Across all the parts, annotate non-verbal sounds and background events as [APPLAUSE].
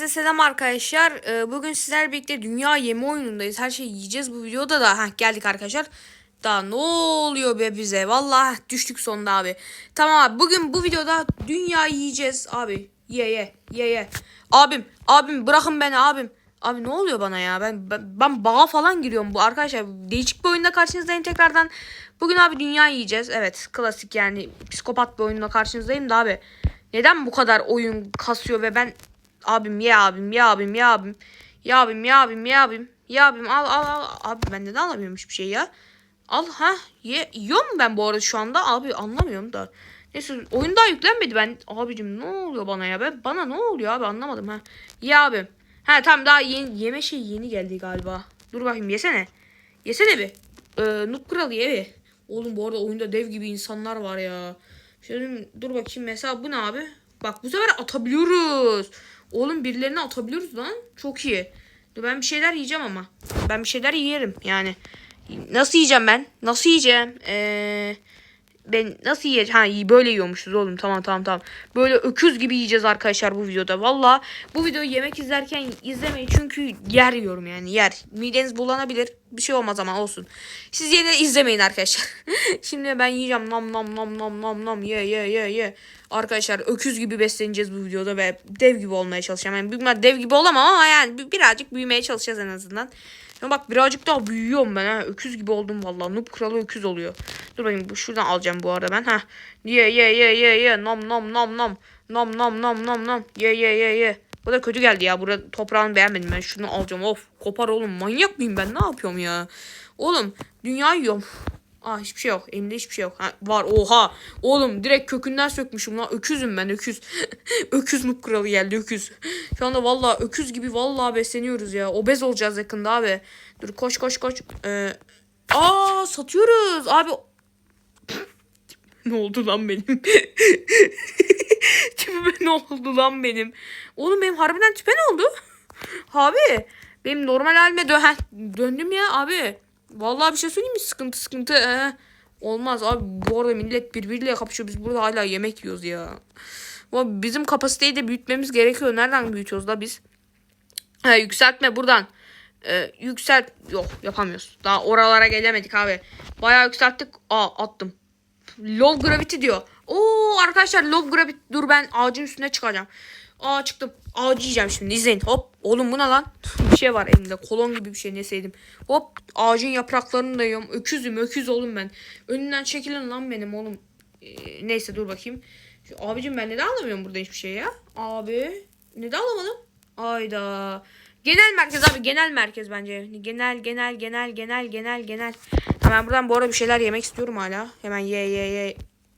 Hepinize selam arkadaşlar. Ee, Bugün sizlerle birlikte dünya yeme oyunundayız. Her şeyi yiyeceğiz bu videoda da. Heh, geldik arkadaşlar. Daha ne oluyor be bize? Vallahi düştük sonunda abi. Tamam abi bugün bu videoda dünya yiyeceğiz abi. Ye ye ye ye. Abim abim bırakın beni abim. Abi ne oluyor bana ya? Ben ben, ben bağa falan giriyorum bu arkadaşlar. Değişik bir oyunda karşınızdayım tekrardan. Bugün abi dünya yiyeceğiz. Evet klasik yani psikopat bir oyunla karşınızdayım da abi. Neden bu kadar oyun kasıyor ve ben abim ya abim ya abim ya abim ya abim ya abim ya abim ya abim al al al abi ben neden alamıyorum hiçbir şey ya. Al ha ye yiyorum ben bu arada şu anda abi anlamıyorum da. Neyse oyun daha yüklenmedi ben abicim ne oluyor bana ya ben bana ne oluyor abi anlamadım ha. Ye abim. Ha tamam daha yeni, yeme şey yeni geldi galiba. Dur bakayım yesene. Yesene bir. Ee, Noob Kral ye bir. Oğlum bu arada oyunda dev gibi insanlar var ya. Şöyle dur bakayım mesela bu ne abi? Bak bu sefer atabiliyoruz. Oğlum birilerini atabiliyoruz lan. Çok iyi. Dur ben bir şeyler yiyeceğim ama. Ben bir şeyler yerim yani. Nasıl yiyeceğim ben? Nasıl yiyeceğim? Eee ben nasıl yiyeceğim? Ha böyle yiyormuşuz oğlum. Tamam tamam tamam. Böyle öküz gibi yiyeceğiz arkadaşlar bu videoda. Valla bu videoyu yemek izlerken izlemeyin. Çünkü yer yiyorum yani yer. Mideniz bulanabilir. Bir şey olmaz ama olsun. Siz yine izlemeyin arkadaşlar. [LAUGHS] Şimdi ben yiyeceğim. Nam nam nam nam nam nam. Ye ye ye ye. Arkadaşlar öküz gibi besleneceğiz bu videoda ve dev gibi olmaya çalışacağım. Yani ihtimalle dev gibi olamam ama yani bi- birazcık büyümeye çalışacağız en azından. Ya bak birazcık daha büyüyorum ben ha. Öküz gibi oldum vallahi. Noob kralı öküz oluyor. Dur bakayım bu şuradan alacağım bu arada ben. Ha. Ye ye ye ye ye. Nom nom nom nom. Nom nom nom nom nom. Ye ye ye ye. Bu da kötü geldi ya. Burada toprağını beğenmedim ben. Şunu alacağım. Of kopar oğlum. Manyak mıyım ben? Ne yapıyorum ya? Oğlum dünya yiyorum. Aa hiçbir şey yok. Elimde hiçbir şey yok. Ha, var oha. Oğlum direkt kökünden sökmüşüm lan. Öküzüm ben öküz. [LAUGHS] öküz noob kralı geldi öküz. Şu anda valla öküz gibi valla besleniyoruz ya. Obez olacağız yakında abi. Dur koş koş koş. Ee, aa satıyoruz abi. [LAUGHS] ne oldu lan benim? [LAUGHS] Tipime ne oldu lan benim? Oğlum benim harbiden tipe ne oldu? Abi benim normal halime dö döndüm ya abi. Vallahi bir şey söyleyeyim mi? Sıkıntı sıkıntı. Ee, olmaz abi. Bu arada millet birbiriyle kapışıyor. Biz burada hala yemek yiyoruz ya. Ama bizim kapasiteyi de büyütmemiz gerekiyor. Nereden büyütüyoruz da biz? Ha, yükseltme buradan. Ee, yükselt. Yok yapamıyoruz. Daha oralara gelemedik abi. Bayağı yükselttik. Aa attım. Low gravity diyor. Oo arkadaşlar low gravity. Dur ben ağacın üstüne çıkacağım. Aa çıktım. Ağacı yiyeceğim şimdi. İzleyin. Hop. Oğlum bu ne lan? bir şey var elimde. Kolon gibi bir şey neseydim. Hop. Ağacın yapraklarını da yiyorum. Öküzüm. Öküz oğlum ben. Önünden çekilin lan benim oğlum. Ee, neyse dur bakayım. Abicim ben neden alamıyorum burada hiçbir şey ya? Abi. Neden alamadım? Ayda. Genel merkez abi genel merkez bence. Genel genel genel genel genel genel. Hemen buradan bu arada bir şeyler yemek istiyorum hala. Hemen ye ye ye.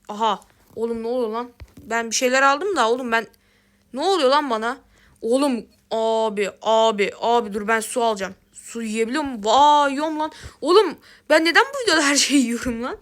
Aha. Oğlum ne oluyor lan? Ben bir şeyler aldım da oğlum ben ne oluyor lan bana? Oğlum abi abi abi dur ben su alacağım. Su yiyebiliyor muyum? Vay yiyorum lan. Oğlum ben neden bu videoda her şeyi yiyorum lan?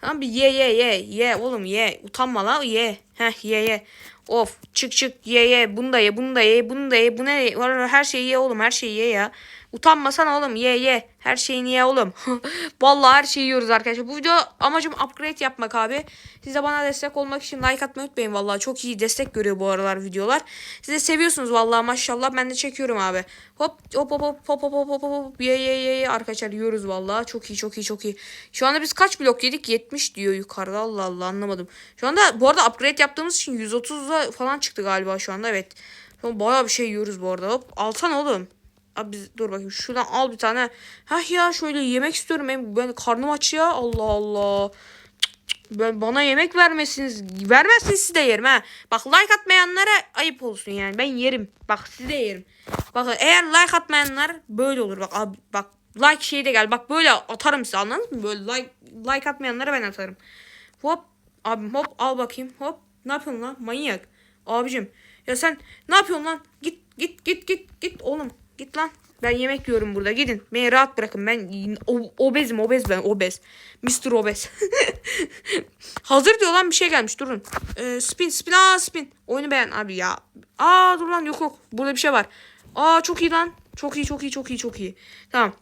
Tamam bir ye ye ye ye oğlum ye. Utanma lan ye. Heh ye ye. Of çık çık ye ye bunu da ye bunu da ye bunu da ye bu ne her şeyi ye oğlum her şeyi ye ya. Utanmasana oğlum ye ye her şeyini ye oğlum. [LAUGHS] Vallahi her şeyi yiyoruz arkadaşlar. Bu video amacım upgrade yapmak abi. Siz de bana destek olmak için like atmayı unutmayın vallahi. Çok iyi destek görüyor bu aralar videolar. Siz de seviyorsunuz vallahi maşallah ben de çekiyorum abi. Hop hop hop hop hop hop hop hop hop ye ye ye ye arkadaşlar yiyoruz vallahi. Çok iyi çok iyi çok iyi. Şu anda biz kaç blok yedik? 70 diyor yukarıda Allah Allah anlamadım. Şu anda bu arada upgrade yaptığımız için 130'a falan çıktı galiba şu anda evet. Bayağı bir şey yiyoruz bu arada. Hop alsana oğlum. Abi biz, dur bakayım şuradan al bir tane. Hah ya şöyle yemek istiyorum. Ben, ben karnım aç ya. Allah Allah. Ben bana yemek vermesiniz. Vermezsiniz siz de yerim ha. Bak like atmayanlara ayıp olsun yani. Ben yerim. Bak siz de yerim. Bak eğer like atmayanlar böyle olur. Bak abi bak like şeyi de gel. Bak böyle atarım size anladınız mı? Böyle like like atmayanlara ben atarım. Hop abim hop al bakayım. Hop ne yapıyorsun lan manyak. Abicim ya sen ne yapıyorsun lan? Git git git git git oğlum. Git lan. Ben yemek yiyorum burada. Gidin. Beni rahat bırakın. Ben obezim. Obez ben. Obez. Mr. Obez. [LAUGHS] Hazır diyor lan bir şey gelmiş. Durun. Ee, spin spin. Aa spin. Oyunu beğen abi ya. Aa dur lan yok yok. Burada bir şey var. Aa çok iyi lan. Çok iyi çok iyi çok iyi çok iyi. Tamam.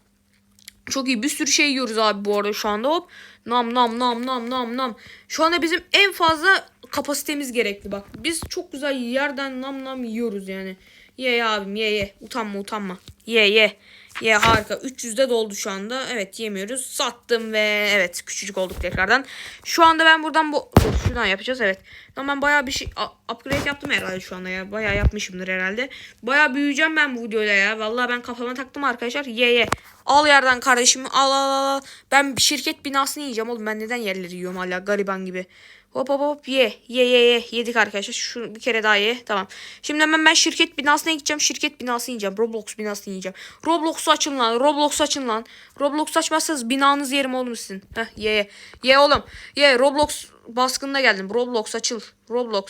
Çok iyi bir sürü şey yiyoruz abi bu arada şu anda hop. Nam nam nam nam nam nam. Şu anda bizim en fazla kapasitemiz gerekli bak. Biz çok güzel yerden nam nam yiyoruz yani. Ye ye abim ye ye. Utanma utanma. Ye ye. Ye harika. 300'de doldu şu anda. Evet yemiyoruz. Sattım ve evet küçücük olduk tekrardan. Şu anda ben buradan bu şuradan yapacağız evet. Tamam ben bayağı bir şey upgrade yaptım herhalde şu anda ya. Bayağı yapmışımdır herhalde. Bayağı büyüyeceğim ben bu videoda ya. Vallahi ben kafama taktım arkadaşlar. Ye ye. Al yerden kardeşim. Al al al. al. Ben şirket binasını yiyeceğim oğlum. Ben neden yerleri yiyorum hala gariban gibi. Hop hop hop ye ye ye ye yedik arkadaşlar şu bir kere daha ye tamam. Şimdi hemen ben şirket binasına gideceğim şirket binasını yiyeceğim Roblox binasını yiyeceğim. Roblox açın lan Roblox açın lan. Roblox açmazsanız binanız yerim oğlum sizin. Heh ye ye ye oğlum ye Roblox baskınına geldim Roblox açıl Roblox.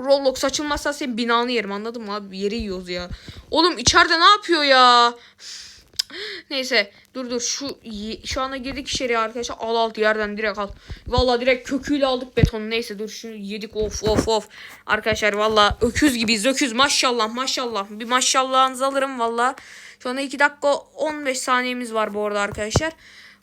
Roblox açılmazsa senin binanı yerim anladın mı abi yeri yiyoruz ya. Oğlum içeride ne yapıyor ya? Neyse dur dur şu şu anda girdik içeriye arkadaşlar al al yerden direkt al. Valla direkt köküyle aldık betonu neyse dur şunu yedik of of of. Arkadaşlar valla öküz gibiyiz öküz maşallah maşallah bir maşallahınızı alırım valla. Şu anda 2 dakika 15 saniyemiz var bu arada arkadaşlar.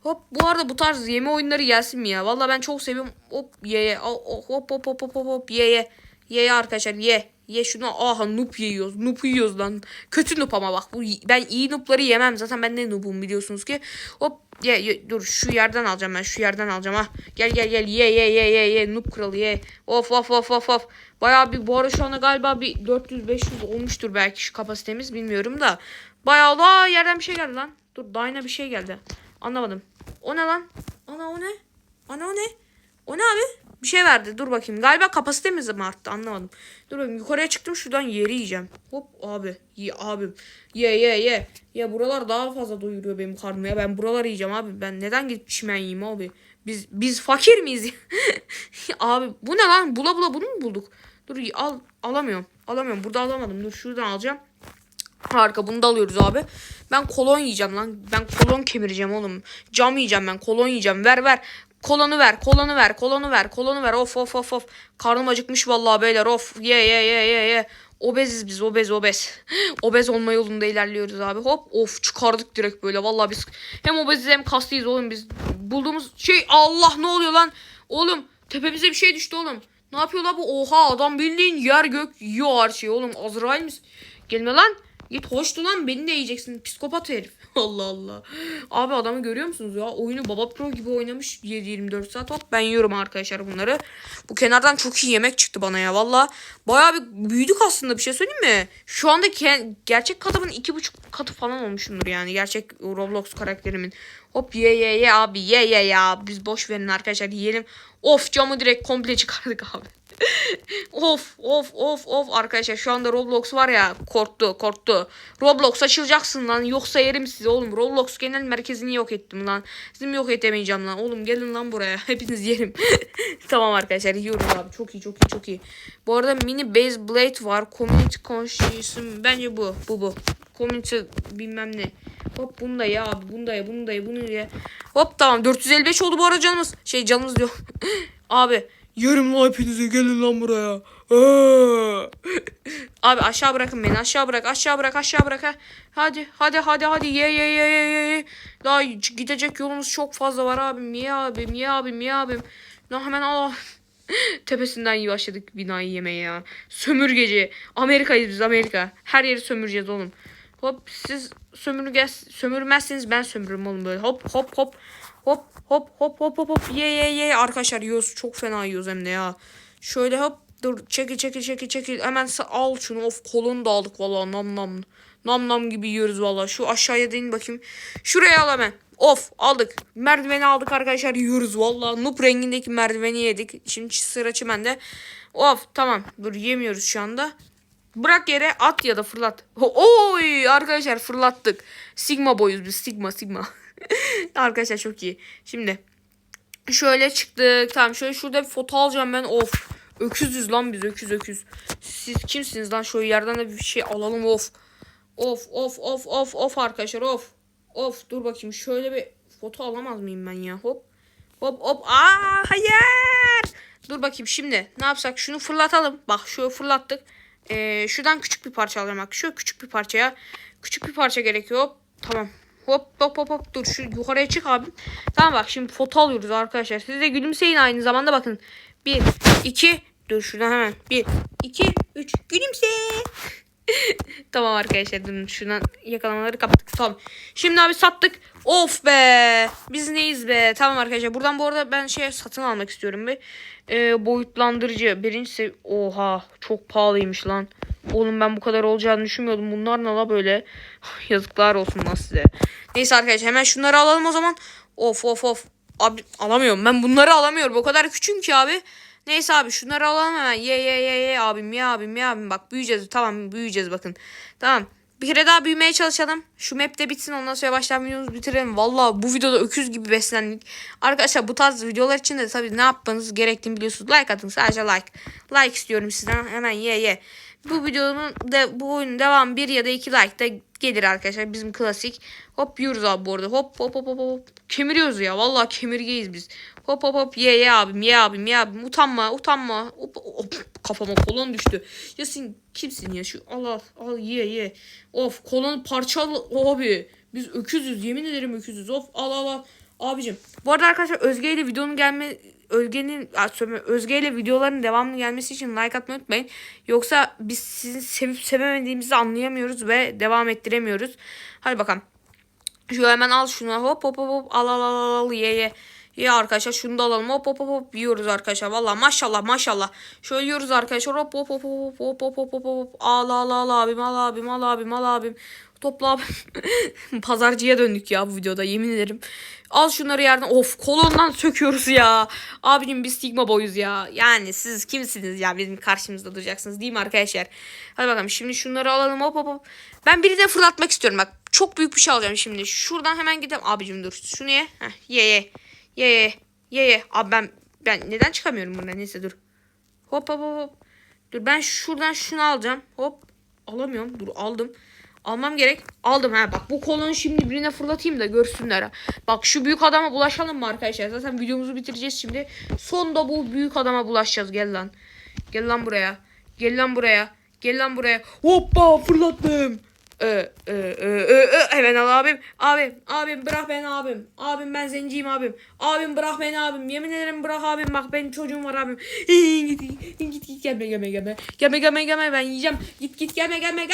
Hop bu arada bu tarz yeme oyunları gelsin mi ya? Valla ben çok seviyorum. Hop ye ye al, hop hop hop hop hop ye. Ye ye arkadaşlar ye. Ye şunu aha noob yiyoruz. Noob yiyoruz lan. Kötü noob ama bak bu ben iyi noobları yemem. Zaten ben ne noobum biliyorsunuz ki. Hop ye, ye dur şu yerden alacağım ben. Şu yerden alacağım ha. Gel gel gel ye ye ye ye ye noob kralı ye. Of of of of of. Bayağı bir bu ara şu anda galiba bir 400-500 olmuştur belki şu kapasitemiz bilmiyorum da. Bayağı da yerden bir şey geldi lan. Dur Dyna bir şey geldi. Anlamadım. O ne lan? Ana o ne? Ana o ne? O ne abi? Bir şey verdi. Dur bakayım. Galiba kapasitemiz mi arttı? Anlamadım. Dur bakayım. Yukarıya çıktım. Şuradan yeri yiyeceğim. Hop abi. Ye abim. Ye ye ye. Ya buralar daha fazla doyuruyor benim karnımı ya. Ben buraları yiyeceğim abi. Ben neden gidip çimen yiyeyim abi? Biz biz fakir miyiz? [LAUGHS] abi bu ne lan? Bula bula bunu mu bulduk? Dur al alamıyorum. Alamıyorum. Burada alamadım. Dur şuradan alacağım. Harika bunu da alıyoruz abi. Ben kolon yiyeceğim lan. Ben kolon kemireceğim oğlum. Cam yiyeceğim ben. Kolon yiyeceğim. Ver ver. Kolonu ver. Kolonu ver. Kolonu ver. Kolonu ver. Of of of of. Karnım acıkmış vallahi beyler. Of. Ye ye ye ye ye. Obeziz biz. Obez obez. [LAUGHS] obez olma yolunda ilerliyoruz abi. Hop. Of çıkardık direkt böyle. Vallahi biz hem obeziz hem kaslıyız oğlum biz. Bulduğumuz şey Allah ne oluyor lan? Oğlum tepemize bir şey düştü oğlum. Ne yapıyor la bu? Oha adam bildiğin yer gök yiyor her şeyi oğlum. Azrail misin? Gelme lan. Git hoştu lan beni de yiyeceksin. Psikopat herif. [LAUGHS] Allah Allah. Abi adamı görüyor musunuz ya? Oyunu Baba Pro gibi oynamış 7-24 saat. Hop ben yiyorum arkadaşlar bunları. Bu kenardan çok iyi yemek çıktı bana ya. Valla bayağı bir büyüdük aslında bir şey söyleyeyim mi? Şu anda gerçek katımın 2,5 katı falan olmuşumdur yani. Gerçek Roblox karakterimin. Hop ye ye ye abi ye ye ya. Biz boş verin arkadaşlar yiyelim. Of camı direkt komple çıkardık [LAUGHS] abi. Of of of of arkadaşlar şu anda Roblox var ya korktu korktu. Roblox açılacaksın lan yoksa yerim sizi oğlum. Roblox genel merkezini yok ettim lan. Sizin yok edemeyeceğim lan. Oğlum gelin lan buraya. [LAUGHS] Hepiniz yerim. [LAUGHS] tamam arkadaşlar yiyoruz abi. Çok iyi çok iyi çok iyi. Bu arada mini base blade var. Community conscious bence bu. Bu bu. Community bilmem ne. Hop bunu da ye abi. Bunu da ye. Bunu da ye. Bunu ye. Hop tamam. 455 oldu bu arada canımız. Şey canımız diyor. [LAUGHS] abi Yerim lan hepinizi gelin lan buraya. Aa! [LAUGHS] Abi aşağı bırakın beni aşağı bırak aşağı bırak aşağı bırak. ha. Hadi hadi hadi hadi ye ye ye ye ye. Daha gidecek yolumuz çok fazla var abim. Ye abim ye abim ye abim. Lan hemen al. [LAUGHS] Tepesinden başladık binayı yemeye ya. Sömürgeci. Amerika'yız biz Amerika. Her yeri sömüreceğiz oğlum. Hop siz sömürge sömürmezseniz ben sömürürüm oğlum böyle. Hop hop hop. Hop hop hop hop hop hop ye ye ye arkadaşlar yiyoruz çok fena yiyoruz hem de ya. Şöyle hop dur çekil çekil çekil çekil hemen al şunu of kolunu da aldık vallahi nam nam. Nam nam gibi yiyoruz vallahi. Şu aşağıya değin bakayım. Şuraya al hemen. Of aldık. Merdiveni aldık arkadaşlar yiyoruz vallahi. Nup rengindeki merdiveni yedik. Şimdi sıra çimende. Of tamam dur yemiyoruz şu anda. Bırak yere at ya da fırlat. [LAUGHS] Oy arkadaşlar fırlattık. Sigma boyuz biz sigma sigma. [LAUGHS] [LAUGHS] arkadaşlar çok iyi. Şimdi şöyle çıktık. Tamam şöyle şurada bir foto alacağım ben. Of. Öküzüz lan biz öküz öküz. Siz kimsiniz lan? Şöyle yerden de bir şey alalım of. Of of of of of arkadaşlar of. Of dur bakayım şöyle bir foto alamaz mıyım ben ya? Hop. Hop hop. Aa hayır. Dur bakayım şimdi ne yapsak? Şunu fırlatalım. Bak şöyle fırlattık. Ee, şuradan küçük bir parça alacağım bak. Şu küçük bir parçaya. Küçük bir parça gerekiyor. Tamam. Hop hop hop hop. Dur şu yukarıya çık abi. Tamam bak şimdi foto alıyoruz arkadaşlar. Siz de gülümseyin aynı zamanda bakın. Bir, iki. Dur şuradan hemen. Bir, iki, üç. Gülümse. [LAUGHS] tamam arkadaşlar durun şuradan yakalamaları kapattık. Tamam. Şimdi abi sattık. Of be. Biz neyiz be. Tamam arkadaşlar. Buradan bu arada ben şey satın almak istiyorum bir. Ee, boyutlandırıcı. Birincisi oha çok pahalıymış lan. Oğlum ben bu kadar olacağını düşünmüyordum. Bunlar ne la böyle. [LAUGHS] Yazıklar olsun lan size. Neyse arkadaşlar hemen şunları alalım o zaman. Of of of. Abi alamıyorum. Ben bunları alamıyorum. O kadar küçüğüm ki abi. Neyse abi şunları alalım hemen. Ye ye ye ye abim ye abim ye abim. Bak büyüyeceğiz. Tamam büyüyeceğiz bakın. Tamam. Bir kere daha büyümeye çalışalım. Şu map de bitsin ondan sonra yavaştan videomuzu bitirelim. Valla bu videoda öküz gibi beslendik. Arkadaşlar bu tarz videolar için de tabii ne yapmanız gerektiğini biliyorsunuz. Like atın sadece like. Like istiyorum sizden hemen ye ye. Bu videonun de bu oyunun devam bir ya da iki like da gelir arkadaşlar. Bizim klasik. Hop yiyoruz abi bu arada. Hop hop hop hop hop. Kemiriyoruz ya. Vallahi kemirgeyiz biz. Hop hop hop ye ye abim ye abim ye abim. Utanma utanma. Hop, hop. Kafama kolon düştü. Ya sen kimsin ya şu al al al ye ye. Of kolonu parçalı abi. Biz öküzüz yemin ederim öküzüz. Of al al al. Abicim. Bu arada arkadaşlar Özge ile videonun gelme Özge'nin Özge ile videoların devamlı gelmesi için like atmayı unutmayın. Yoksa biz sizin sevip sevemediğimizi anlayamıyoruz ve devam ettiremiyoruz. Hadi bakalım. Şu hemen al şunu hop hop hop al al al, al ye ye. Ye arkadaşlar şunu da alalım hop hop hop hop yiyoruz arkadaşlar. Valla maşallah maşallah. Şöyle yiyoruz arkadaşlar hop hop hop hop hop hop hop hop hop al al al abim al abim al abim al abim. Topla abim. [LAUGHS] Pazarcıya döndük ya bu videoda yemin ederim. Al şunları yerden. Of kolondan söküyoruz ya. Abicim biz Sigma boyuz ya. Yani siz kimsiniz ya bizim karşımızda duracaksınız değil mi arkadaşlar? Hadi bakalım şimdi şunları alalım hop hop hop. Ben birine fırlatmak istiyorum bak. Çok büyük bir şey alacağım şimdi. Şuradan hemen gidelim. Abicim dur. Şunu ye. Heh, ye ye. Ye ye. Ye ye. Abi ben ben neden çıkamıyorum buradan? Neyse dur. Hop hop hop. Dur ben şuradan şunu alacağım. Hop. Alamıyorum. Dur aldım. Almam gerek. Aldım ha bak bu kolonu şimdi birine fırlatayım da görsünler ha. Bak şu büyük adama bulaşalım mı arkadaşlar? Zaten videomuzu bitireceğiz şimdi. Sonda bu büyük adama bulaşacağız. Gel lan. Gel lan buraya. Gel lan buraya. Gel lan buraya. Hoppa fırlattım. Ee, e, e, e, e, hemen al abim. Abim. Abim bırak beni abim. Abim ben zenciyim abim. Abim bırak beni abim. Yemin ederim bırak abim. Bak benim çocuğum var abim. [LAUGHS] git, git, git git gelme gelme gelme. Gelme gelme gelme ben yiyeceğim. Git git gelme gelme.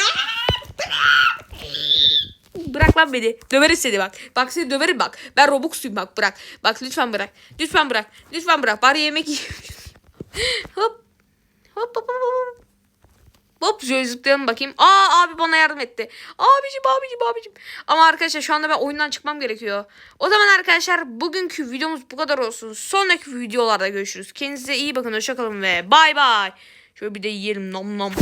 Bırak lan beni. Döveriz seni bak. Bak seni döverim bak. Ben Robux'uyum bak bırak. Bak lütfen bırak. Lütfen bırak. Lütfen bırak. Bari yemek yiyeyim. [LAUGHS] hop. Hop hop hop hop. Hop zıplayalım bakayım. Aa abi bana yardım etti. Abicim abicim abicim. Ama arkadaşlar şu anda ben oyundan çıkmam gerekiyor. O zaman arkadaşlar bugünkü videomuz bu kadar olsun. Sonraki videolarda görüşürüz. Kendinize iyi bakın. Hoşçakalın ve bay bay. Şöyle bir de yiyelim nom nom.